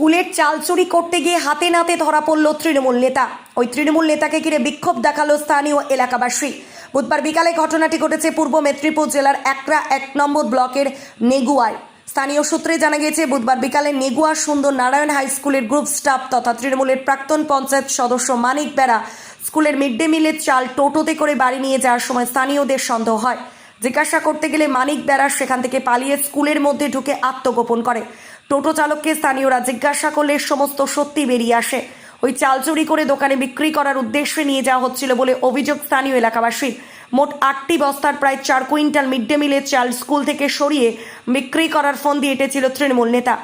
স্কুলের চাল চুরি করতে গিয়ে হাতে নাতে ধরা পড়ল তৃণমূল নেতা। ওই তৃণমূল নেতাকে ঘিরে বিক্ষোভ দেখাল স্থানীয় এলাকাবাসী। বুধবার বিকালে ঘটনাটি ঘটেছে পূর্ব মেদিনীপুর জেলার একরা এক নম্বর ব্লকের নেগুয়ায়। স্থানীয় সূত্রে জানা গেছে বুধবার বিকালে নেগুয়া সুন্দর নারায়ণ হাই স্কুলের গ্রুপ স্টাফ তথা তৃণমূলের প্রাক্তন পঞ্চায়েত সদস্য মানিক বেড়া স্কুলের মিড ডে মিলের চাল টোটোতে করে বাড়ি নিয়ে যাওয়ার সময় স্থানীয়দের সন্দেহ হয়। জিজ্ঞাসা করতে গেলে মানিক বেড়া সেখান থেকে পালিয়ে স্কুলের মধ্যে ঢুকে আত্মগোপন করে। টোটো চালককে স্থানীয়রা জিজ্ঞাসা করলে সমস্ত সত্যি বেরিয়ে আসে। ওই চাল চুরি করে দোকানে বিক্রি করার উদ্দেশ্যে নিয়ে যাওয়া হচ্ছিল বলে অভিযোগ স্থানীয় এলাকাবাসীর। মোট আটটি বস্তার প্রায় চার কুইন্টাল মিড ডে মিলের চাল স্কুল থেকে সরিয়ে বিক্রি করার ফোন দিয়ে এটেছিল তৃণমূল নেতা।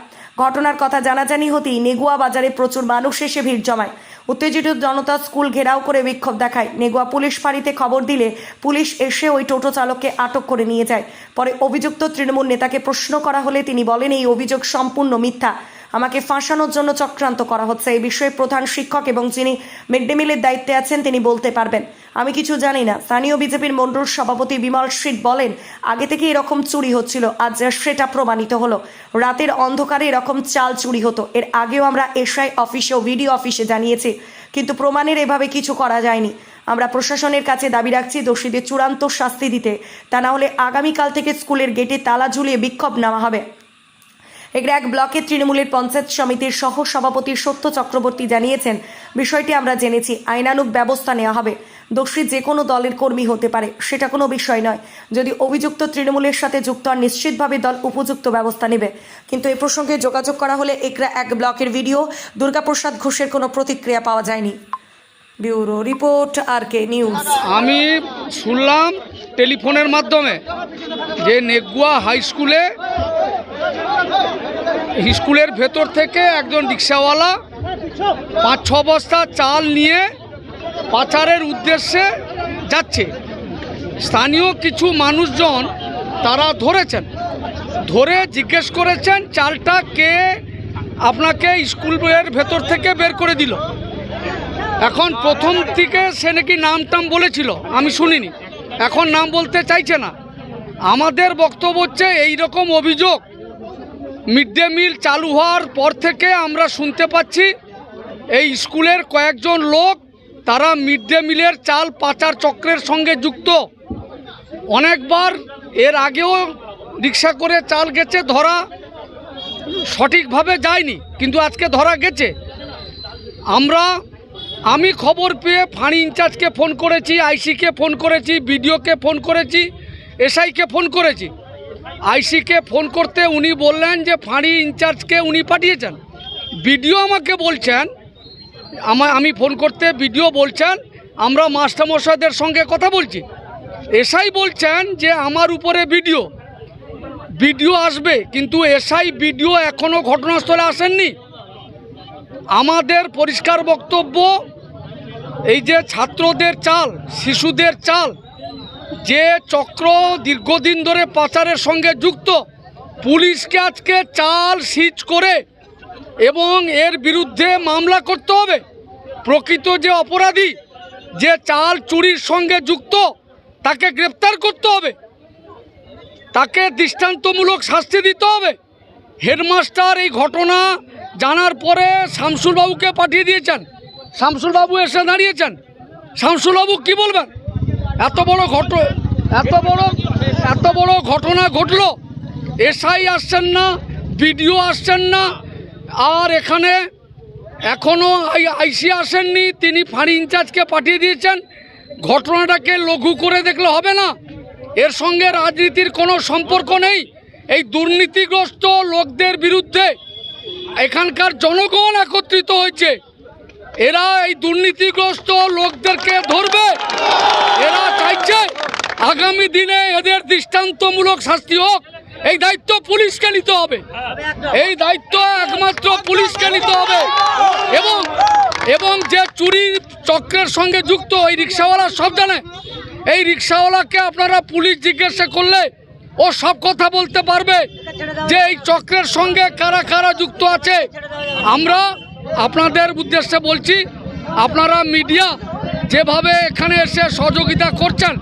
ঘটনার কথা জানাজানি হতেই নেগুয়া বাজারে প্রচুর মানুষ এসে ভিড় জমায়। উত্তেজিত জনতা স্কুল ঘেরাও করে বিক্ষোভ দেখায়। নেগুয়া পুলিশ ফাঁড়িতে খবর দিলে পুলিশ এসে ওই টোটো চালককে আটক করে নিয়ে যায়। পরে অভিযুক্ত তৃণমূল নেতাকে প্রশ্ন করা হলে তিনি বলেন, এই অভিযোগ সম্পূর্ণ মিথ্যা। আমাকে ফাঁসানোর জন্য চক্রান্ত করা হচ্ছে। এই বিষয়ে প্রধান শিক্ষক এবং যিনি মিড ডে মিলের দায়িত্বে আছেন, তিনি বলতে পারবেন। আমি কিছু জানি না। স্থানীয় বিজেপির মণ্ডল সভাপতি বিমল শীত বলেন, আগে থেকে এরকম চুরি হচ্ছিল, আজ সেটা প্রমাণিত হলো। রাতের অন্ধকারে এরকম চাল চুরি হতো। এর আগেও আমরা এসআই অফিসে ও ভিডিও অফিসে জানিয়েছি, কিন্তু প্রমাণের এভাবে কিছু করা যায়নি। আমরা প্রশাসনের কাছে দাবি রাখছি, দোষীদের চূড়ান্ত শাস্তি দিতে। তা না হলে আগামীকাল থেকে স্কুলের গেটে তালা ঝুলিয়ে বিক্ষোভ নেওয়া হবে। এগরা এক ব্লকের তৃণমূলের পঞ্চায়েত সমিতির সহ সভাপতি সত্য চক্রবর্তী জানিয়েছেন, বিষয়টি আমরা জেনেছি, আইনানুগ ব্যবস্থা নেওয়া হবে। দোষী যে কোনো দলের কর্মী হতে পারে, সেটা কোনো বিষয় নয়। যদি অভিযুক্ত তৃণমূলের সাথে যুক্ত হন, নিশ্চিতভাবে দল উপযুক্ত ব্যবস্থা নেবে। কিন্তু এ প্রসঙ্গে যোগাযোগ করা হলে একরা এক ব্লকের ভিডিও, দুর্গাপ্রসাদ ঘোষের কোনো প্রতিক্রিয়া পাওয়া যায়নি। Bureau report R K news. আমি শুনলাম টেলিফোনের মাধ্যমে যে নেগুয়া হাই স্কুলে স্কুলের ভেতর থেকে একজন রিক্সাওয়ালা পাঁচ ছ বস্তা চাল নিয়ে পাচারের উদ্দেশ্যে যাচ্ছে। স্থানীয় কিছু মানুষজন তারা ধরেছেন। ধরে জিজ্ঞেস করেছেন, চালটা কে আপনাকে স্কুলের ভেতর থেকে বের করে দিল? এখন প্রথম থেকে সে নাকি নাম টাম বলেছিল, আমি শুনিনি। এখন নাম বলতে চাইছে না। আমাদের বক্তব্য হচ্ছে এই রকম অভিযোগ মিড ডে মিল চালু হওয়ার পর থেকে আমরা শুনতে পাচ্ছি, এই স্কুলের কয়েকজন লোক, তারা মিড ডে মিলের চাল পাচার চক্রের সঙ্গে যুক্ত। অনেকবার এর আগেও রিক্সা করে চাল গেছে, ধরা সঠিকভাবে যায়নি, কিন্তু আজকে ধরা গেছে। আমরা, আমি খবর পেয়ে ফাঁড়ি ইনচার্জকে ফোন করেছি, আইসিকে ফোন করেছি, বিডিওকে ফোন করেছি, এসআইকে ফোন করেছি। আইসিকে ফোন করতে উনি বললেন যে ফাঁড়ি ইনচার্জকে উনি পাঠিয়েছেন। বিডিও আমাকে বলছেন, আমা আমি ফোন করতে বিডিও বলছেন, আমরা মাস্টারমশাইদের সঙ্গে কথা বলছি। এসআই বলছেন যে আমার উপরে ভিডিও ভিডিও আসবে, কিন্তু এসআই ভিডিও এখনও ঘটনাস্থলে আসেননি। আমাদের পরিষ্কার বক্তব্য, এই যে ছাত্রদের চাল, শিশুদের চাল যে চক্র দীর্ঘদিন ধরে পাচারের সঙ্গে যুক্ত, পুলিশকে আজকে চাল সিজ করে এবং এর বিরুদ্ধে মামলা করতে হবে। প্রকৃত যে অপরাধী, যে চাল চুরির সঙ্গে যুক্ত, তাকে গ্রেপ্তার করতে হবে। তাকে দৃষ্টান্তমূলক শাস্তি দিতে হবে। হেডমাস্টার এই ঘটনা জানার পরে শামসুলবাবুকে পাঠিয়ে দিয়েছেন। শামসুলবাবু এসে দাঁড়িয়েছেন। শামসুলবাবু কি বলবেন? এত বড় ঘট এত বড় এত বড় ঘটনা ঘটলো। এসআই আসছেন না, বিডিও আসছেন না, আর এখানে এখনও আইসি আসেননি, তিনি ফাঁড়ি ইনচার্জকে পাঠিয়ে দিয়েছেন। ঘটনাটাকে লঘু করে দেখলে হবে না। এর সঙ্গে রাজনীতির কোনো সম্পর্ক নেই। এই দুর্নীতিগ্রস্ত লোকদের বিরুদ্ধে এখানকার জনগণ একত্রিত হয়েছে। এরা এই দুর্নীতিগ্রস্ত লোকদেরকে ধরবে। এরা চাইছে আগামী দিনে এদের দৃষ্টান্তমূলক শাস্তি হোক। এই দায়িত্ব পুলিশকে নিতে হবে। এই দায়িত্ব একমাত্র পুলিশকে নিতে হবে। এবং এবং যে চুরির চক্রের সঙ্গে যুক্ত এই রিক্সাওয়ালা সব জানে। এই রিক্সাওয়ালাকে আপনারা পুলিশ জিজ্ঞাসা করলে ও সব কথা বলতে পারবে যে এই চক্রের সঙ্গে কারা কারা যুক্ত আছে। আমরা আপনাদের উদ্দেশ্যে বলছি আপনারা মিডিয়া যেভাবে এখানে এসে সহযোগিতা করছেন